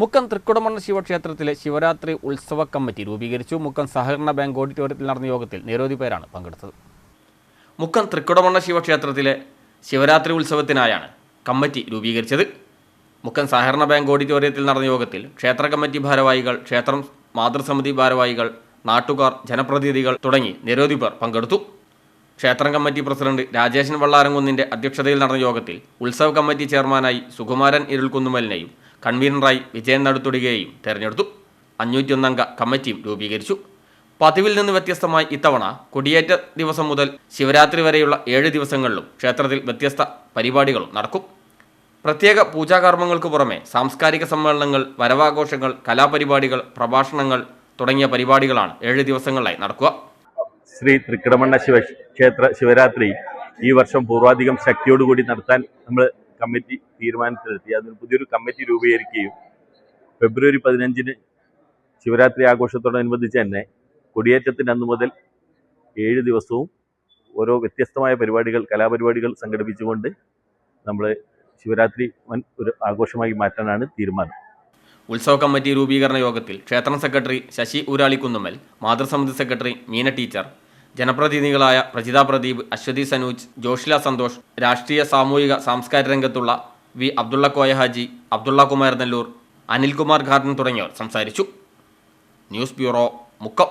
മുക്കം തൃക്കുടമണ്ണ ശിവക്ഷേത്രത്തിലെ ശിവരാത്രി ഉത്സവ കമ്മിറ്റി രൂപീകരിച്ചു. മുക്കം സഹകരണ ബാങ്ക് ഓഡിറ്റോറിയത്തിൽ നടന്ന യോഗത്തിൽ നിരവധി പേരാണ് പങ്കെടുത്തത്. മുക്കം തൃക്കുടമണ്ണ ശിവക്ഷേത്രത്തിലെ ശിവരാത്രി ഉത്സവത്തിനായാണ് കമ്മിറ്റി രൂപീകരിച്ചത്. മുക്കം സഹകരണ ബാങ്ക് ഓഡിറ്റോറിയത്തിൽ നടന്ന യോഗത്തിൽ ക്ഷേത്ര കമ്മിറ്റി ഭാരവാഹികൾ ക്ഷേത്രം മാതൃസമിതി ഭാരവാഹികൾ നാട്ടുകാർ ജനപ്രതിനിധികൾ തുടങ്ങി നിരവധി പേർ പങ്കെടുത്തു. ക്ഷേത്രം കമ്മിറ്റി പ്രസിഡന്റ് രാജേഷൻ വള്ളാരംകുന്നിന്റെ അധ്യക്ഷതയിൽ നടന്ന യോഗത്തിൽ ഉത്സവ കമ്മിറ്റി ചെയർമാനായി സുകുമാരൻ ഇരുൾക്കുന്നുമലിനെയും കൺവീനറായി വിജയൻ നടത്തുകയും തെരഞ്ഞെടുത്തു. അഞ്ഞൂറ്റിയൊന്നംഗ കമ്മിറ്റിയും രൂപീകരിച്ചു. പതിവിൽ നിന്ന് വ്യത്യസ്തമായി ഇത്തവണ കൊടിയേറ്റ ദിവസം മുതൽ ശിവരാത്രി വരെയുള്ള ഏഴ് ദിവസങ്ങളിലും ക്ഷേത്രത്തിൽ വ്യത്യസ്ത പരിപാടികളും നടക്കും. പ്രത്യേക പൂജാകർമ്മങ്ങൾക്ക് പുറമെ സാംസ്കാരിക സമ്മേളനങ്ങൾ വരവാഘോഷങ്ങൾ കലാപരിപാടികൾ പ്രഭാഷണങ്ങൾ തുടങ്ങിയ പരിപാടികളാണ് ഏഴ് ദിവസങ്ങളിലായി നടക്കുക. ശ്രീ തൃക്കടമണ്ണ ശിവക്ഷേത്ര ശിവരാത്രി ഈ വർഷം പൂർവാധികം ശക്തിയോടുകൂടി നടത്താൻ നമ്മൾ കമ്മിറ്റി തീരുമാനത്തിലെത്തി. അതിന് പുതിയൊരു കമ്മിറ്റി രൂപീകരിക്കുകയും ഫെബ്രുവരി പതിനഞ്ചിന് ശിവരാത്രി ആഘോഷത്തോടനുബന്ധിച്ച് തന്നെ കൊടിയേറ്റത്തിന് അന്ന് മുതൽ ഏഴ് ദിവസവും ഓരോ വ്യത്യസ്തമായ പരിപാടികൾ കലാപരിപാടികൾ സംഘടിപ്പിച്ചുകൊണ്ട് നമ്മൾ ശിവരാത്രി വൻ ഒരു ആഘോഷമായി മാറ്റാനാണ് തീരുമാനം. ഉത്സവ കമ്മിറ്റി രൂപീകരണ യോഗത്തിൽ ക്ഷേത്രം സെക്രട്ടറി ശശി ഊരാളിക്കുന്നുമ്മൽ മാതൃസമിതി സെക്രട്ടറി മീന ടീച്ചർ ജനപ്രതിനിധികളായ പ്രജിത പ്രദീപ് അശ്വതി സനൂജ് ജോഷില സന്തോഷ് രാഷ്ട്രീയ സാമൂഹിക സാംസ്കാരിക രംഗത്തുള്ള വി അബ്ദുള്ള കോയ ഹാജി അബ്ദുള്ള കുമാർ നെല്ലൂർ അനിൽകുമാർ ഖാർഡൻ തുടങ്ങിയവർ സംസാരിച്ചു. News bureau Mukkam.